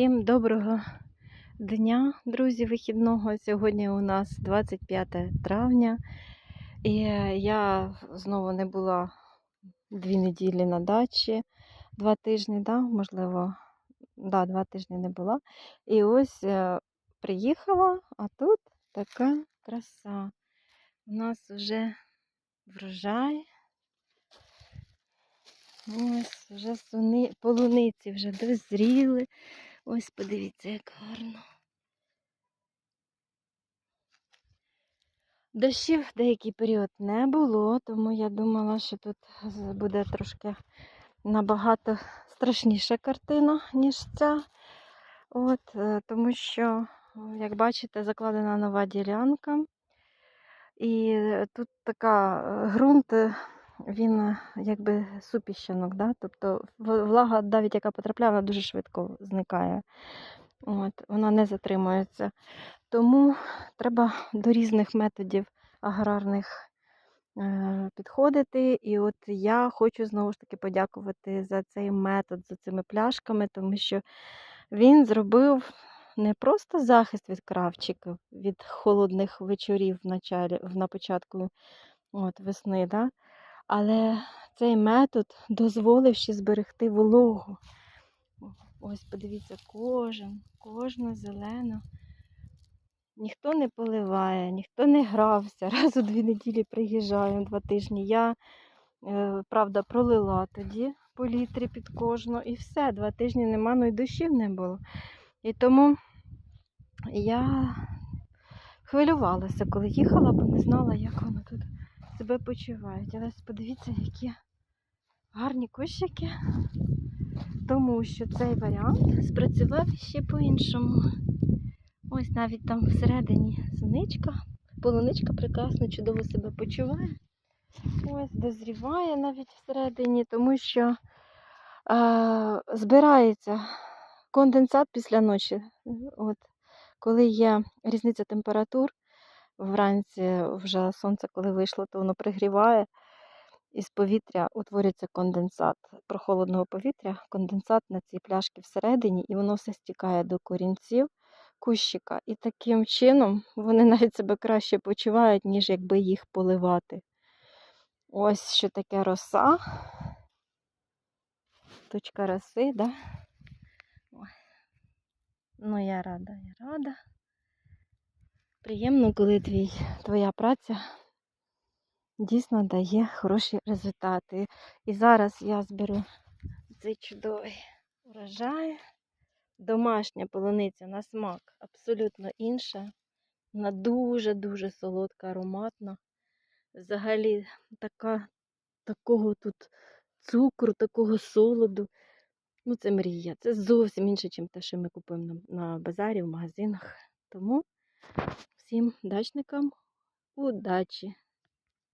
Всім доброго дня, друзі, вихідного. Сьогодні у нас 25 травня. І я знову не була дві неділі на дачі, два тижні, да, можливо, да, два тижні не була. І ось е, приїхала, а тут така краса. У нас вже врожай. Ось вже суни, полуниці вже дозріли. Ось подивіться, як гарно. Дощів деякий період не було, тому я думала, що тут буде трошки набагато страшніша картина, ніж ця. От, е, тому що, як бачите, закладена нова ділянка. І е, тут така е, ґрунт, він е, якби супіщенок, да? тобто влага, навіть яка потрапляє, вона дуже швидко зникає. От, вона не затримується. Тому треба до різних методів аграрних е, підходити. І от я хочу знову ж таки подякувати за цей метод, за цими пляшками, тому що він зробив не просто захист від кравчиків, від холодних вечорів в началі, на початку от, весни, да? Але цей метод дозволив ще зберегти вологу. Ось подивіться, кожен, кожну зелену. Ніхто не поливає, ніхто не грався. Раз у дві неділі приїжджаю, два тижні. Я, е, правда, пролила тоді по літрі під кожну і все. Два тижні нема, ну і дощів не було. І тому я хвилювалася, коли їхала, бо не знала, як воно себе почувають. Але подивіться, які гарні кущики, тому що цей варіант спрацював ще по-іншому. Ось навіть там всередині суничка, полуничка прекрасно, чудово себе почуває. Ось дозріває навіть всередині, тому що е, збирається конденсат після ночі. От, коли є різниця температур, вранці вже сонце, коли вийшло, то воно пригріває. Із повітря утворюється конденсат прохолодного повітря, конденсат на цій пляшці всередині, і воно все стікає до корінців кущика. І таким чином вони навіть себе краще почувають, ніж якби їх поливати. Ось що таке роса. Точка роси, да? Ну, я рада, я рада. Приємно, коли твій, твоя праця дійсно дає хороші результати. І зараз я зберу цей чудовий урожай. Домашня полуниця на смак абсолютно інша. Вона дуже-дуже солодка, ароматна. Взагалі така, такого тут цукру, такого солоду. Ну, це мрія. Це зовсім інше, ніж те, що ми купуємо на, базарі, в магазинах. Тому всім дачникам удачі!